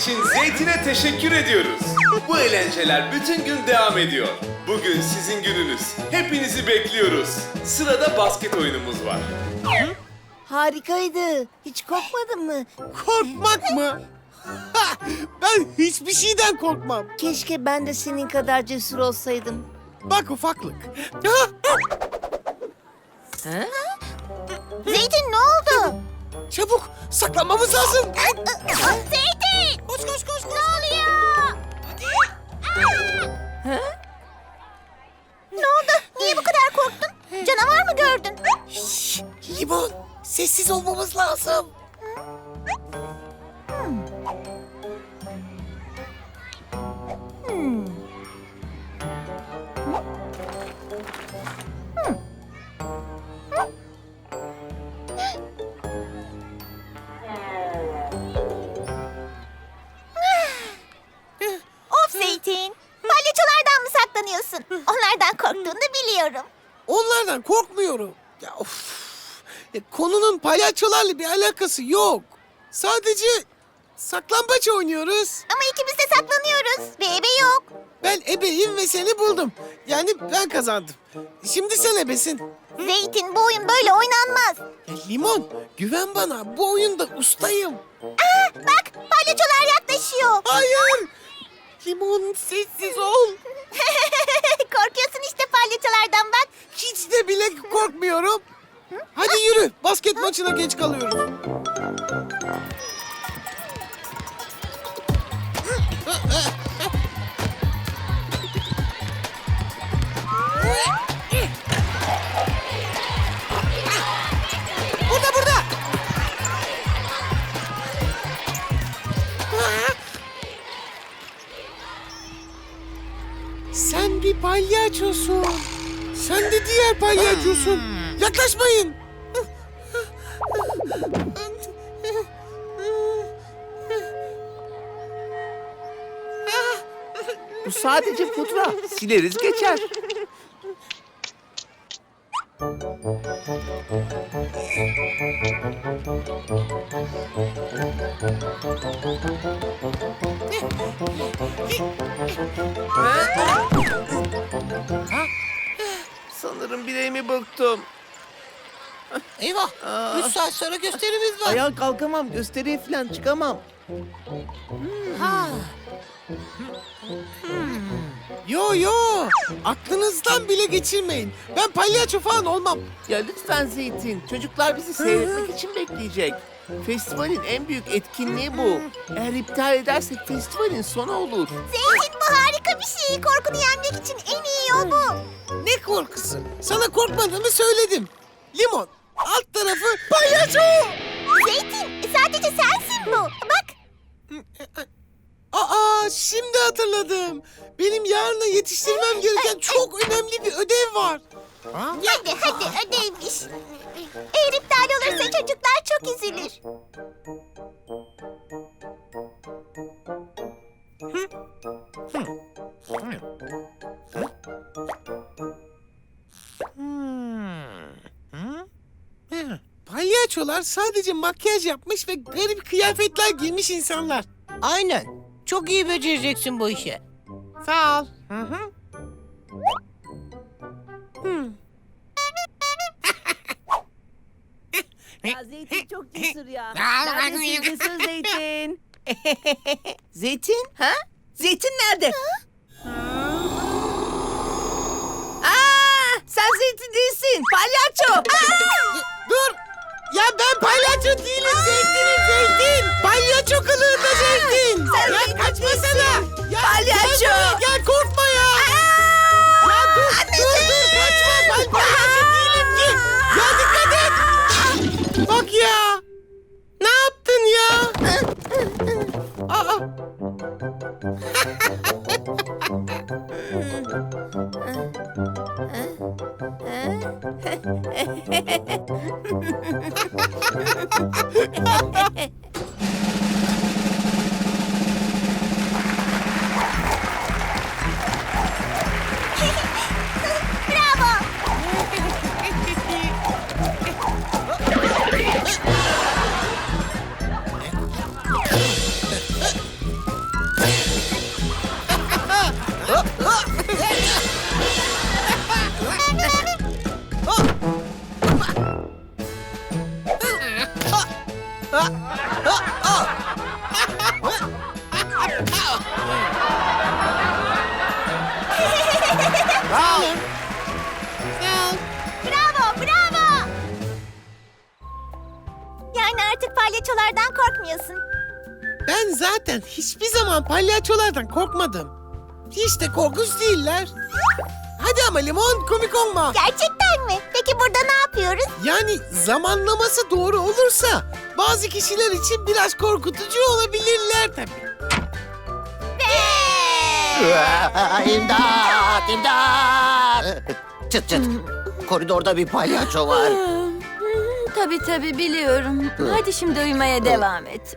için Zeytin'e teşekkür ediyoruz. Bu eğlenceler bütün gün devam ediyor. Bugün sizin gününüz. Hepinizi bekliyoruz. Sırada basket oyunumuz var. Harikaydı. Hiç korkmadın mı? Korkmak mı? Ha, ben hiçbir şeyden korkmam. Keşke ben de senin kadar cesur olsaydım. Bak ufaklık. Ha, Zeytin ne oldu? Çabuk saklanmamız lazım. Zeytin! Koş koş koş. Ne oluyor? Ne oldu? Niye bu kadar korktun? Canavar mı gördün? Şşş, limon sessiz olmamız lazım. Biliyorum. Onlardan korkmuyorum. Ya of. Ya, konunun palyaçolarla bir alakası yok. Sadece saklambaç oynuyoruz. Ama ikimiz de saklanıyoruz. Ve ebe yok. Ben ebeyim ve seni buldum. Yani ben kazandım. Şimdi sen ebesin. Zeytin bu oyun böyle oynanmaz. Ya, limon güven bana bu oyunda ustayım. Aa, bak palyaçolar yaklaşıyor. Hayır. Limon sessiz ol. Palyaçolardan bak. Hiç de bile korkmuyorum. Hadi yürü. Basket maçına geç kalıyoruz. Palyaçosun. Sen de diğer palyaçosun. Yaklaşmayın. Bu sadece pudra. Sileriz geçer. Burktum. Eyvah. Üç saat sonra gösterimiz var. Ayağa kalkamam, gösteriye falan çıkamam. Yo yo. Aklınızdan bile geçirmeyin. Ben palyaço falan olmam. Ya lütfen Zeytin, çocuklar bizi seyretmek için bekleyecek. Festivalin en büyük etkinliği bu. Eğer iptal edersek festivalin sonu olur. Zeytin bu harika bir şey. Korkunu yenmek için en iyi yol bu. Ne korkusu? Sana korkmadığımı söyledim. Limon. Alt tarafı palyaço. Zeytin sadece sensin bu. Bak Aa şimdi hatırladım. Benim yarına yetiştirmem gereken çok önemli bir ödev var. hadi hadi ödeymiş. Eğer iptal olursa çocuklar çok üzülür. Palyaçolar sadece makyaj yapmış ve garip kıyafetler giymiş insanlar. Aynen. Çok iyi becereceksin bu işi. Sağ ol. Hı hı. Ya Zeytin çok cesur ya. Neredesin cesur Zeytin? Zeytin? Ha? Zeytin nerede? Aa, sen Zeytin değilsin. Palyaço. Dur! Bravo. Hop. Ben zaten hiçbir zaman palyaçolardan korkmadım. Hiç de korkunç değiller. Hadi ama limon komik olma. Gerçekten mi? Peki burada ne yapıyoruz? Yani zamanlaması doğru olursa bazı kişiler için biraz korkutucu olabilirler tabii. imdat, imdat. Çıt çıt. Koridorda bir palyaço var. Tabii tabii biliyorum. Hadi şimdi uyumaya devam et.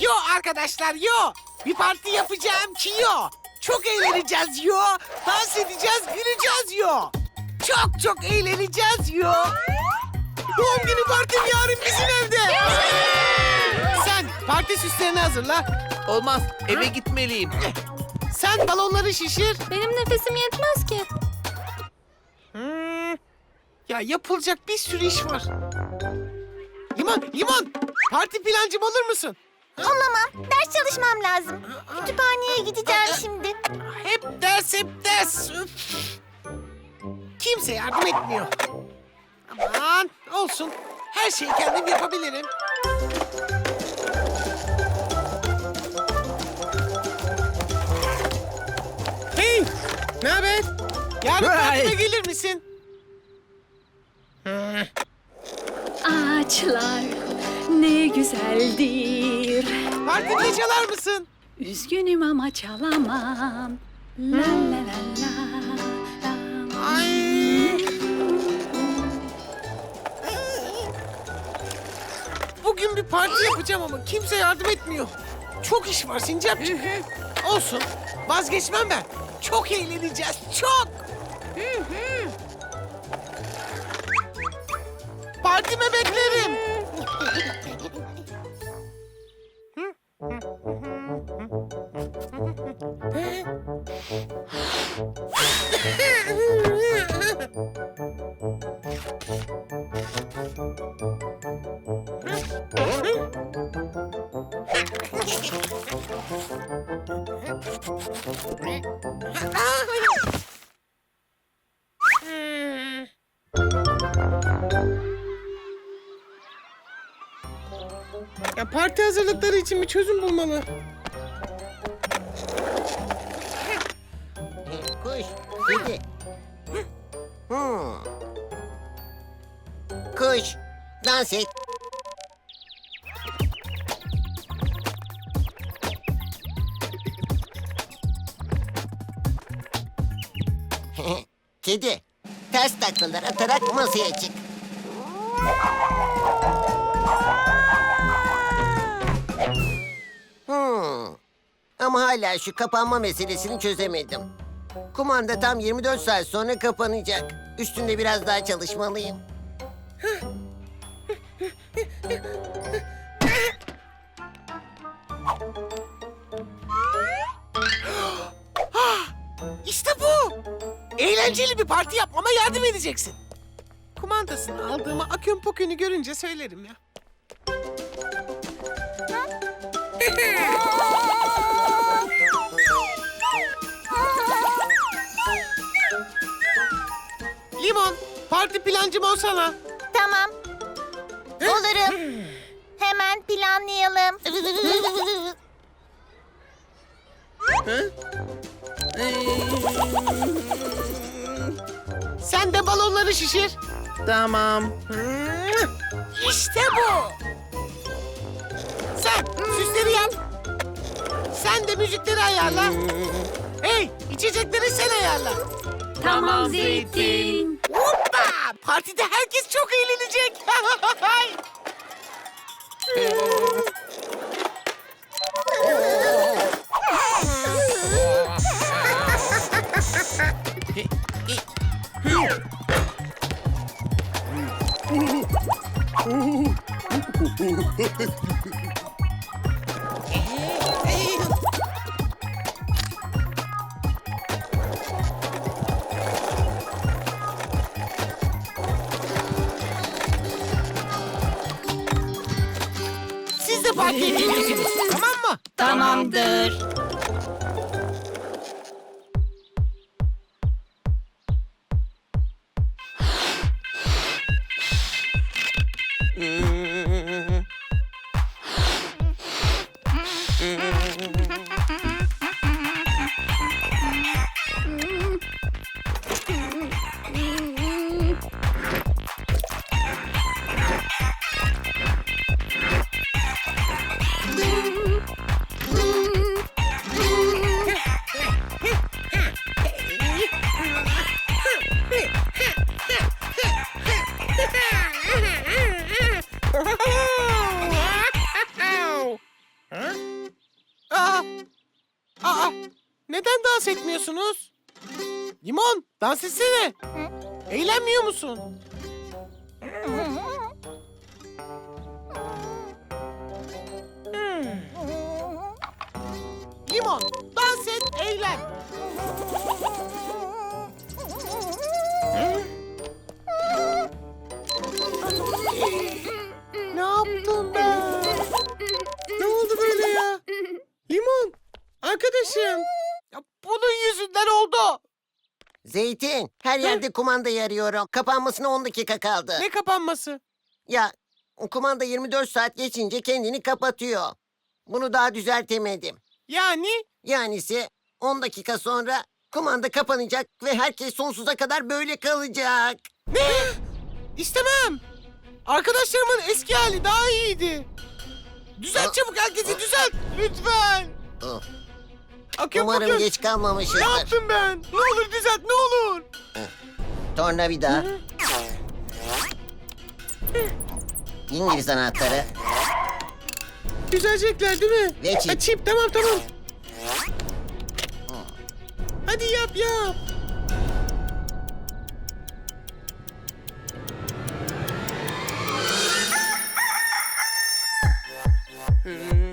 Yo arkadaşlar yo. Bir parti yapacağım ki yo. Çok eğleneceğiz yo. Dans edeceğiz, güleceğiz yo. Çok çok eğleneceğiz yo. Doğum günü partim yarın bizim evde. Sen parti süslerini hazırla. Olmaz. Eve gitmeliyim. Sen balonları şişir. Benim nefesim yetmez ki. Hmm. Ya yapılacak bir sürü iş var. Limon, limon. Parti plancım olur musun? Olamam. Ders çalışmam lazım. Kütüphaneye gideceğim şimdi. Hep ders, hep ders. Üf. Kimse yardım etmiyor. Aman olsun. Her şeyi kendim yapabilirim. Hey, ne haber? Yarın partime gelir misin? Ağaçlar ne güzeldir. Partimde çalar mısın? Üzgünüm ama çalamam. La la la la. la. Ay. Bugün bir parti yapacağım ama kimse yardım etmiyor. Çok iş var Sincapcığım. Olsun. Vazgeçmem ben. Çok eğleneceğiz. Çok. Partime beklerim. Ya parti hazırlıkları için bir çözüm bulmalı. Kuş, kedi. Hmm. Kuş, dans et. Kedi, ters taklalar atarak masaya çık. Hmm. Ama hala şu kapanma meselesini çözemedim. Kumanda tam 24 saat sonra kapanacak. Üstünde biraz daha çalışmalıyım. İşte bu. Eğlenceli bir parti yapmama yardım edeceksin. Kumandasını aldığımı akön pokönü görünce söylerim ya. Limon, parti plancım olsana. Olurum. Hemen planlayalım. Sen de balonları şişir. Tamam. İşte bu. Sen süsleri yap. Sen de müzikleri ayarla. Hey, içecekleri sen ayarla. Tamam Zeytin. Partide herkes çok eğlenecek. Hum. Zeytin, her yerde kumandayı arıyorum. Kapanmasına 10 dakika kaldı. Ne kapanması? Ya, kumanda 24 saat geçince kendini kapatıyor. Bunu daha düzeltemedim. Yani Yanisi 10 dakika sonra kumanda kapanacak ve herkes sonsuza kadar böyle kalacak. ne? İstemem. Arkadaşlarımın eski hali daha iyiydi. Düzelt çabuk herkesi düzelt. Lütfen. Akıyor Umarım bakıyor. geç kalmamışızdır. Ne yaptım ben? Ne olur düzelt ne olur. Tornavida. İngiliz anahtarı. Düzelecekler değil mi? Ve çip. Çip tamam tamam. Hadi yap yap. Hmm.